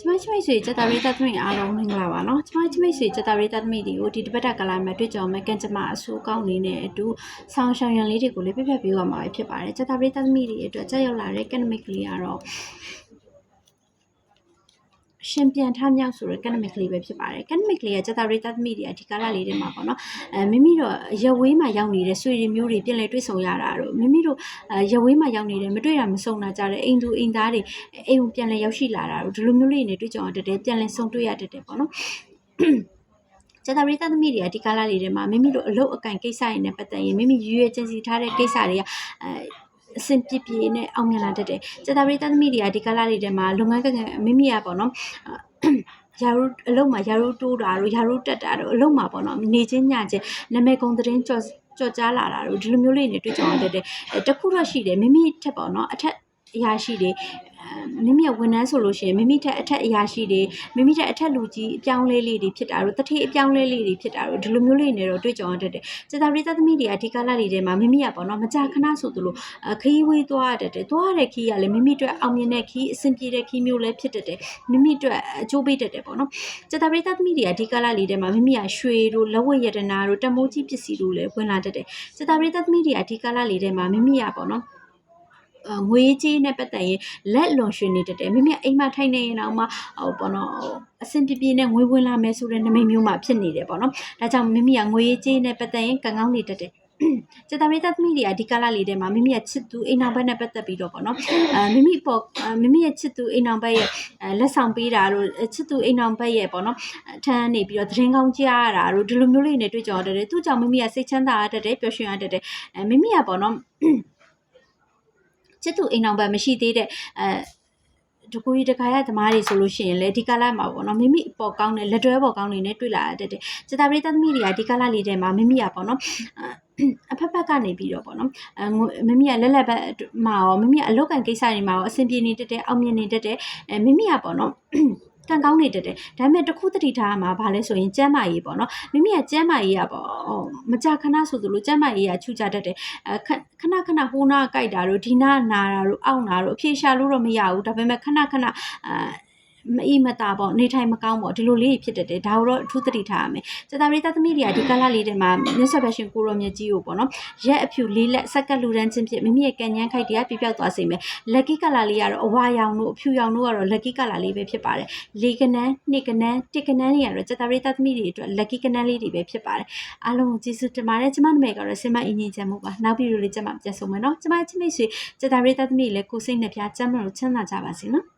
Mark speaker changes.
Speaker 1: ကျမချမိတ်ဆွေစက်တာရိတသမီးအားလုံးမင်္ဂလာပါနော်ကျမချမိတ်ဆွေစက်တာရိတသမီးတွေကိုဒီတပတ်တာကလာမှာတွေ့ကြုံမဲ့ကန်ကျမအဆိုးကောင်းနေတဲ့အတူဆောင်းရှောင်းရံလေးတွေကိုလည်းပြပြပေးရမှာပဲဖြစ်ပါတယ်စက်တာရိတသမီးတွေအတွက်ကြောက်ရောက်လာတဲ့ academic လေးကတော့ ရှင်ပြန်ထမြောက်ဆိုတဲ့ academic လေးပဲဖြစ်ပါတယ် academic လေးကစက်တာရိတသမီးတွေအဒီကာလလေးတွေမှာပေါ့နော်အဲမိမိတို့ရဝေးမှာရောက်နေတဲ့ဆွေတွေမျိုးတွေပြန်လဲတွေ့ဆုံရတာတော့မိမိတို့အဲရဝေးမှာရောက်နေတယ်မတွေ့တာမဆုံတာကြတဲ့အိမ်သူအိမ်သားတွေအိမ်ကိုပြန်လဲရောက်ရှိလာတာတို့ဒီလိုမျိုးလေးနေတွေ့ကြုံရတတ်တယ်ပြန်လဲဆုံတွေ့ရတတ်တယ်ပေါ့နော်ကျတာရိသသမီးတွေအဒီကာလာလေးတွေမှာမိမိတို့အလုပ်အကန့်ကိစ္စတွေနဲ့ပတ်သက်ရင်မိမိရွေးချယ်စီထားတဲ့ကိစ္စတွေကအဲ အဆင်ပြေပြေနဲ့အောင်မြင်လာတတ်တယ်ကျတာရိသသမီးတွေကဒီကာလာလေးတွေမှာလုပ်ငန်းကကမိမိရပေါ့နော်ရာရူအလုံးမှာရာရူတိုးတာတို့ရာရူတက်တာတို့အလုံးမှာပေါ့နော်နေချင်းညချင်းနာမည်ကုံသတင်းကြော်ကြော်ကြားလာတာတို့ဒီလိုမျိုးလေးနေတွေ့ကြုံရတတ်တယ်အဲတခုတော့ရှိတယ်မိမိထက်ပေါ့နော်အထက်အရာရှိတွေ မိမိရဲ့ဝန်ထမ်းဆိုလို့ရှိရင်မိမိထက်အထက်အရာရှိတွေမိမိထက်အထက်လူကြီးအပြောင်းလဲလေးတွေဖြစ်တာတို့တတိအပြောင်းလဲလေးတွေဖြစ်တာတို့ဒီလိုမျိုးလေးနေတော့တွေ့ကြုံရတတ်တယ်။စေတာပရိသတ်သမီးတွေအဓိကလာလေးတွေမှာမိမိကပေါ့နော်မကြာခဏဆိုသလိုခရီးဝေးသွားရတတ်တယ်။သွားရတဲ့ခီးကလည်းမိမိအတွက်အောင်မြင်တဲ့ခီးအဆင်ပြေတဲ့ခီးမျိုးလည်းဖြစ်တတ်တယ်။မိမိအတွက်အကျိုးပေးတတ်တယ်ပေါ့နော်။စေတာပရိသတ်သမီးတွေအဓိကလာလေးတွေမှာမိမိကရွှေတို့လက်ဝတ်ရတနာတို့တမိုးကြီးပစ္စည်းတို့လည်းဝင်လာတတ်တယ်။စေတာပရိသတ်သမီးတွေအဓိကလာလေးတွေမှာမိမိကပေါ့နော်အ ငွေကြေးနဲ့ပတ်သက်ရင်လက်လွန်ရွှေနေတတ်တယ်မိမိအိမ်မှာထိုင်နေရင်တော့မှဟိုပေါ့နော်အဆင်ပြေပြေနဲ့ငွေဝင်လာမယ်ဆိုတဲ့နမိတ်မျိုးမှဖြစ်နေတယ်ပေါ့နော်ဒါကြောင့်မိမိကငွေကြေးနဲ့ပတ်သက်ရင်ကံကောင်းနေတတ်တယ်ကျတာမိတ်သမီးတွေအဒီကလာလေးထဲမှာမိမိရဲ့ချစ်သူအိမ်အောင်ဘက်နဲ့ပတ်သက်ပြီးတော့ပေါ့နော်အဲမိမိပေါ်မိမိရဲ့ချစ်သူအိမ်အောင်ဘက်ရဲ့လက်ဆောင်ပေးတာတို့ချစ်သူအိမ်အောင်ဘက်ရဲ့ပေါ့နော်အထမ်းနေပြီးတော့သတင်းကောင်းကြားရတာတို့ဒီလိုမျိုးလေးနဲ့တွေ့ကြရတဲ့သူကြောင့်မိမိကစိတ်ချမ်းသာရတတ်တယ်ပျော်ရွှင်ရတတ်တယ်အဲမိမိကပေါ့နော် ချစ်သူအိမ်အောင်ဘက်မရှိသေးတဲ့အဲတကူကြီးတခါရသမားတွေဆိုလို့ရှိရင်လေဒီကာလမှာပေါ့နော်မိမိပေါ်ကောင်းတဲ့လက်တွဲပေါ်ကောင်းနေနဲ့တွေ့လာရတဲ့စတာပရိသသမီးတွေကဒီကာလလေးထဲမှာမိမိကပေါ့နော်အဖက်ဖက်ကနေပြီးတော့ပေါ့နော်အဲမိမိကလက်လက်ဘက်မှာရောမိမိကအလောက်ကန်ကိစ္စတွေမှာရောအဆင်ပြေနေတတ်တယ်အောင်မြင်နေတတ်တယ်အဲမိမိကပေါ့နော် ကံကောင်းနေတတ်တယ်ဒါပေမဲ့တစ်ခုတတိထားမှာဘာလဲဆိုရင်ကျမ်းမာရေးပေါ့နော်မိမိကကျမ်းမာရေးကပေါ့ဟိုမကြခဏဆိုသလိုကျမ်းမာရေးကချူကြတတ်တယ်အဲခဏခဏဟိုနာကြိုက်တာတို့ဒီနာနာတာတို့အောင့်တာတို့အဖြေရှာလို့တော့မရဘူးဒါပေမဲ့ခဏခဏအာ မအီမတာပေါ့နေထိုင်မကောင်းပေါ့ဒီလိုလေးဖြစ်တတ်တယ်ဒါတော့အထူးသတိထားရမယ်စတာပရိသသမီးတွေကဒီကလာလေးတွေမှာမြတ်စွာဘုရားရှင်ကိုရောမြတ်ကြီးကိုပေါ့နော်ရက်အဖြူလေးလက်စက်ကလူရန်ချင်းဖြစ်မိမိရဲ့ကံញ្ញမ်းခိုက်တရားပြပြောက်သွားစေမယ်လက်ကီကလာလေးကတော့အဝါရောင်တို့အဖြူရောင်တို့ကတော့လက်ကီကလာလေးပဲဖြစ်ပါတယ်လေးကနန်းနှစ်ကနန်းတစ်ကနန်းတွေကတော့စတာပရိသသမီးတွေအတွက်လက်ကီကနန်းလေးတွေပဲဖြစ်ပါတယ်အားလုံးကိုကျေးဇူးတင်ပါတယ်ကျမနာမည်ကတော့စင်မအင်းကြီးချမ်းမို့ပါနောက်ဗီဒီယိုလေးကျမပြန်ဆုံးမယ်နော်ကျမချင်းမိတ်ဆွေစတာပရိသသမီးလည်းကိုစိတ်နှပြချမ်းမလို့ချမ်းသာကြပါစေနော်